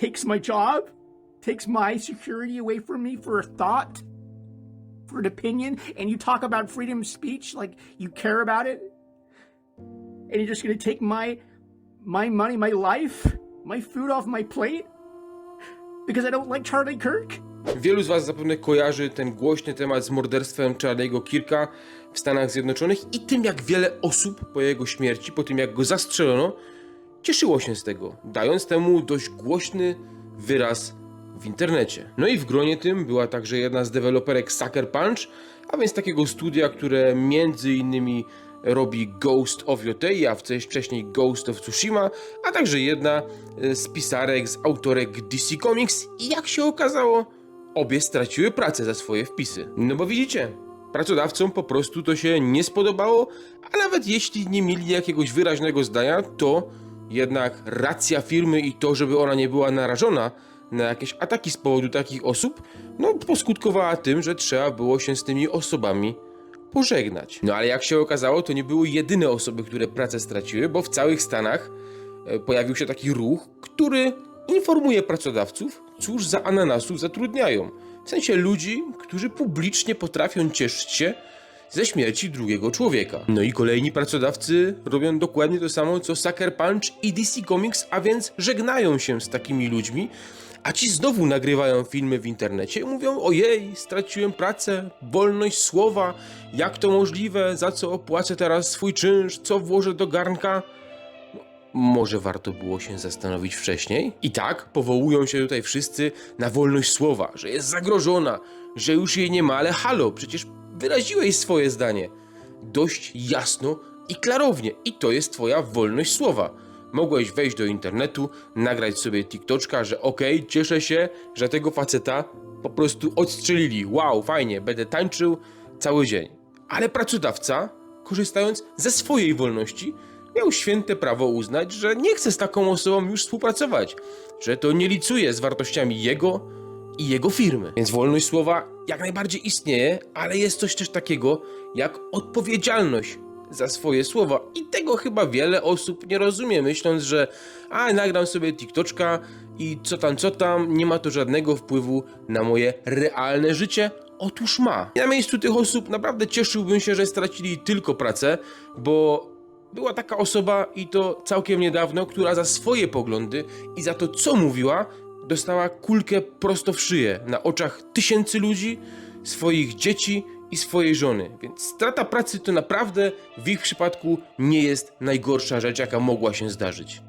takes my job, takes my security away from me for a thought, for an opinion, and you talk about freedom of speech like you care about it, and you're just take my my money, my life, my food off my plate because I don't like Charlie Kirk? Wielu z Was zapewne kojarzy ten głośny temat z morderstwem Charlie'ego Kirka w Stanach Zjednoczonych i tym, jak wiele osób po jego śmierci, po tym jak go zastrzelono, cieszyło się z tego, dając temu dość głośny wyraz w internecie. No i w gronie tym była także jedna z deweloperek Sucker Punch, a więc takiego studia, które między innymi robi Ghost of Yotei, a wcześniej Ghost of Tsushima, a także jedna e, z pisarek, z autorek DC Comics i jak się okazało, obie straciły pracę za swoje wpisy. No bo widzicie, pracodawcom po prostu to się nie spodobało, a nawet jeśli nie mieli jakiegoś wyraźnego zdania, to jednak racja firmy i to, żeby ona nie była narażona na jakieś ataki z powodu takich osób, no poskutkowała tym, że trzeba było się z tymi osobami pożegnać. No ale jak się okazało, to nie były jedyne osoby, które pracę straciły, bo w całych Stanach e, pojawił się taki ruch, który informuje pracodawców, cóż za ananasów zatrudniają. W sensie ludzi, którzy publicznie potrafią cieszyć się ze śmierci drugiego człowieka. No i kolejni pracodawcy robią dokładnie to samo co Sucker Punch i DC Comics, a więc żegnają się z takimi ludźmi, a ci znowu nagrywają filmy w internecie i mówią: Ojej, straciłem pracę, wolność słowa, jak to możliwe, za co opłacę teraz swój czynsz, co włożę do garnka. No, Może warto było się zastanowić wcześniej? I tak powołują się tutaj wszyscy na wolność słowa, że jest zagrożona, że już jej nie ma, ale halo, przecież wyraziłeś swoje zdanie. Dość jasno i klarownie. I to jest twoja wolność słowa. Mogłeś wejść do internetu, nagrać sobie TikToczka, że okej, cieszę się, że tego faceta po prostu odstrzelili. Wow, fajnie, będę tańczył cały dzień. Ale pracodawca, korzystając ze swojej wolności, miał święte prawo uznać, że nie chce z taką osobą już współpracować, że to nie licuje z wartościami jego i jego firmy. Więc wolność słowa jak najbardziej istnieje, ale jest coś też takiego jak odpowiedzialność za swoje słowa. I tego chyba wiele osób nie rozumie, myśląc, że a nagram sobie TikToczka i co tam, co tam, nie ma to żadnego wpływu na moje realne życie. Otóż ma. Na miejscu tych osób naprawdę cieszyłbym się, że stracili tylko pracę, bo była taka osoba i to całkiem niedawno, która za swoje poglądy i za to, co mówiła, dostała kulkę prosto w szyję na oczach tysięcy ludzi, swoich dzieci i swojej żony. Więc strata pracy to naprawdę w ich przypadku nie jest najgorsza rzecz, jaka mogła się zdarzyć.